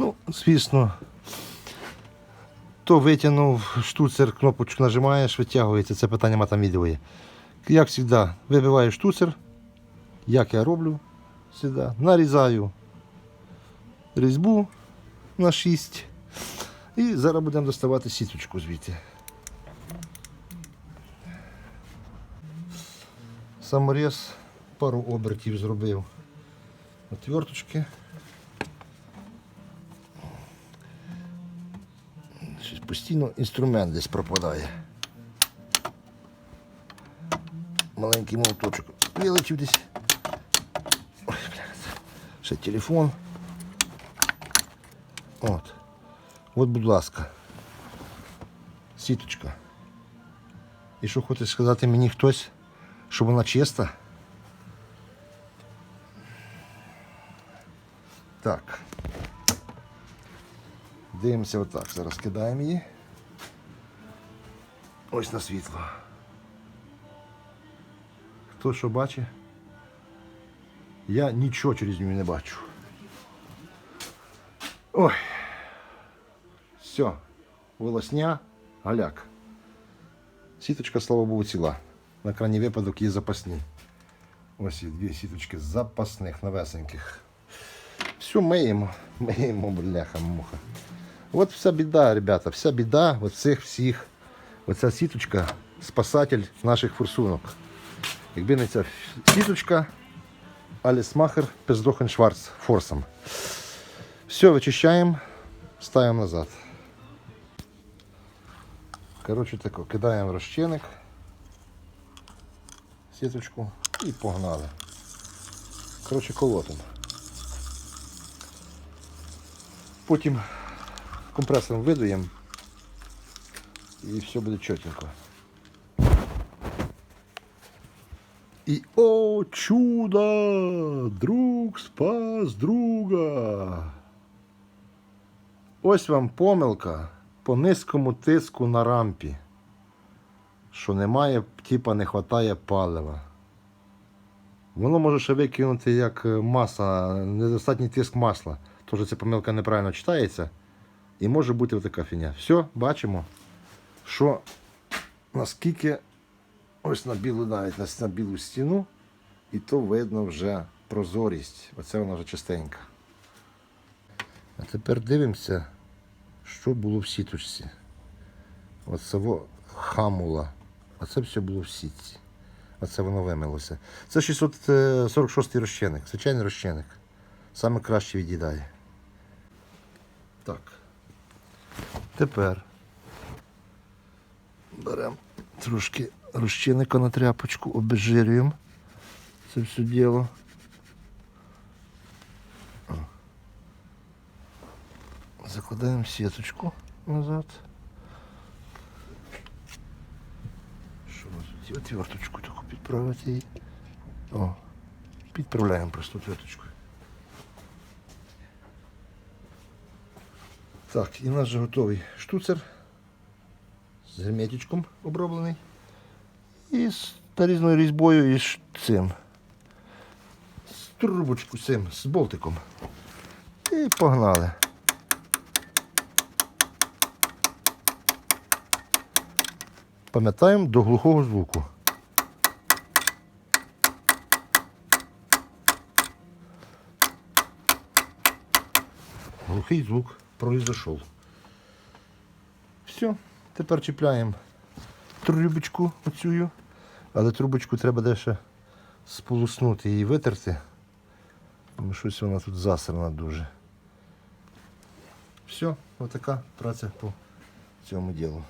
Ну, звісно, то витягнув штуцер, кнопочку нажимаєш, витягується, це питання ма там відео є. Як завжди, вибиваю штуцер, як я роблю завжди, нарізаю різьбу на 6 і зараз будемо доставати сіточку звідти. Саморіз пару обертів зробив отверточки. Щось постійно інструмент десь пропадає. Маленький молоточок вилетів десь. Ой, бля, ще телефон. От. От, будь ласка. Сіточка. І що хоче сказати мені хтось, що вона чиста? Так. Дивимося отак. Зараз кидаємо її. Ось на світло. Хто що бачить? Я нічого через нього не бачу. Ой. Все. Волосня, галяк. Сіточка, слава Богу, ціла. На крайній випадок є запасні. Ось є дві сіточки запасних, новесеньких. Все миємо, миємо, бляха, муха. От вся біда, ребята, вся біда от цих всіх. Оця сіточка спасатель наших форсунок. Якби не ця сіточка, Аліс Махер Пездохен Шварц форсом. Все, вичищаємо, ставимо назад. Коротше тако, кидаємо розчинник, сіточку і погнали. Коротше, колотимо. Потім компресором видуємо і все буде чотенько. І о, чудо! Друг спас друга. Ось вам помилка по низькому тиску на рампі. Що немає, типа не вистачає палива. Воно може ще викинути як маса, недостатній тиск масла. Тож ця помилка неправильно читається. І може бути така фігня. Все, бачимо, що наскільки ось на білу навіть на, білу стіну, і то видно вже прозорість. Оце вона вже чистенька. А тепер дивимося, що було в сіточці. Оце хамула. Оце все було в сітці. Оце воно вимилося. Це 646 розчинник, звичайний розчинник. Саме краще від'їдає. Так. Тепер беремо трошки розчинника на тряпочку, обезжирюємо це все діло. Закладаємо сіточку назад. Що у нас тут? Отверточку таку підправити її. О, підправляємо просто отверточку. Так, і у нас вже готовий штуцер з герметичком оброблений. І з нарізною різьбою і з цим. З трубочку цим, з болтиком. І погнали. Пам'ятаємо до глухого звуку. Глухий звук произошел. Все, тепер чіпляємо трубочку оцю, але трубочку треба дещо сполоснути і витерти. Тому щось вона тут засрана дуже. Все, отака праця по цьому ділу.